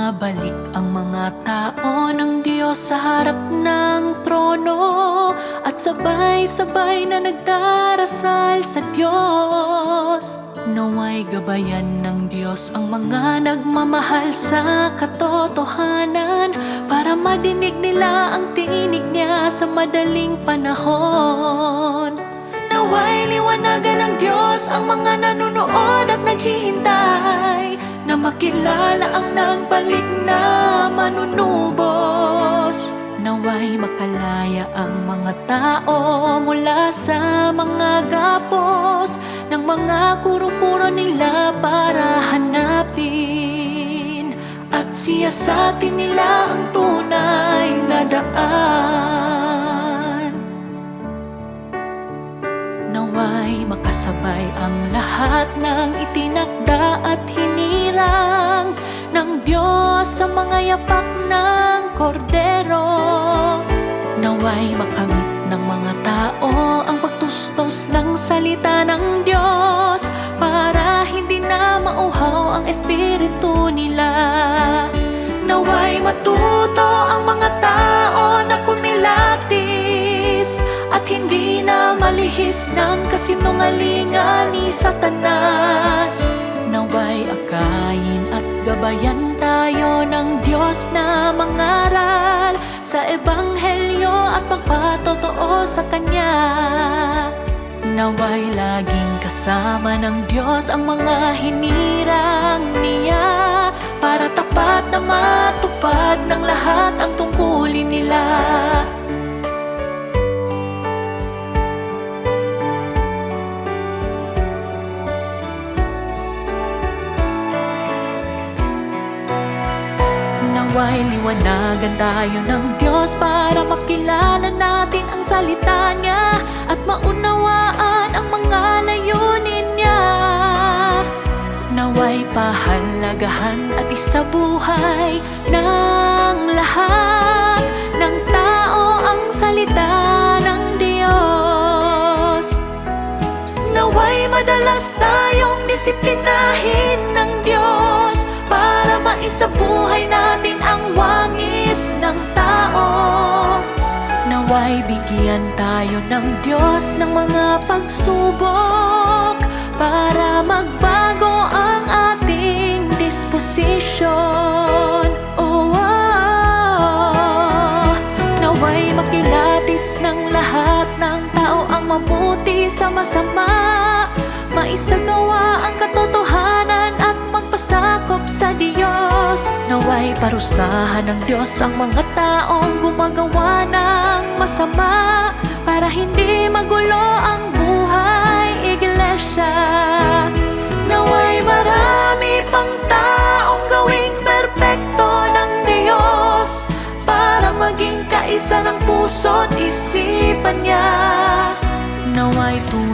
Bumabalik ang mga tao ng Diyos sa harap ng trono At sabay-sabay na nagdarasal sa Diyos. Naway gabayan ng Diyos ang mga nagmamahal sa katotohanan Para madinig nila ang tinig niya sa madaling panahon. Naway liwanagan ng Diyos Na makilala ang nagbalik na manunubos. Naway makalaya ang mga tao mula sa mga gapos Ng mga kuro-kuro nila para hanapin. At siyasatin nila ang tunay na daan sa mga yapak ng kordero. Naway makamit ng mga tao ang pagtustos ng salita ng Diyos para hindi na mauhaw ang espiritu nila. Naway matuto ang mga tao na kumilatis at hindi na malihis ng kasinungalingan ni Satanas. Naway akayin at gabayan tayo ng Diyos na mangaral sa Ebanghelyo at magpatotoo sa Kanya. Naway laging kasama ng Diyos ang mga hinirang niya Para tapat na Naway liwanagan tayo ng Diyos para makilala natin ang salita niya at maunawaan ang mga layunin niya. Naway pahalagahan at isabuhay ng lahat ng tao ang salita ng Diyos. Naway madalas tayong disiplinahin ng Diyos para maisabuhay natin Naway bigyan tayo ng Diyos ng mga pagsubok para magbago ang ating disposisyon. Oh, ah. Naway makilatis ng lahat ng tao ang mabuti sa masama Maisagawa ang katotohanan at magpasakop sa Diyos Naway parusahan ng Diyos ang mga taong gumagawa ng masama Para hindi magulo ang buhay, Iglesia. Naway marami pang taong gawing perpekto ng Diyos Para maging kaisa ng puso't isipan niya. Naway tunay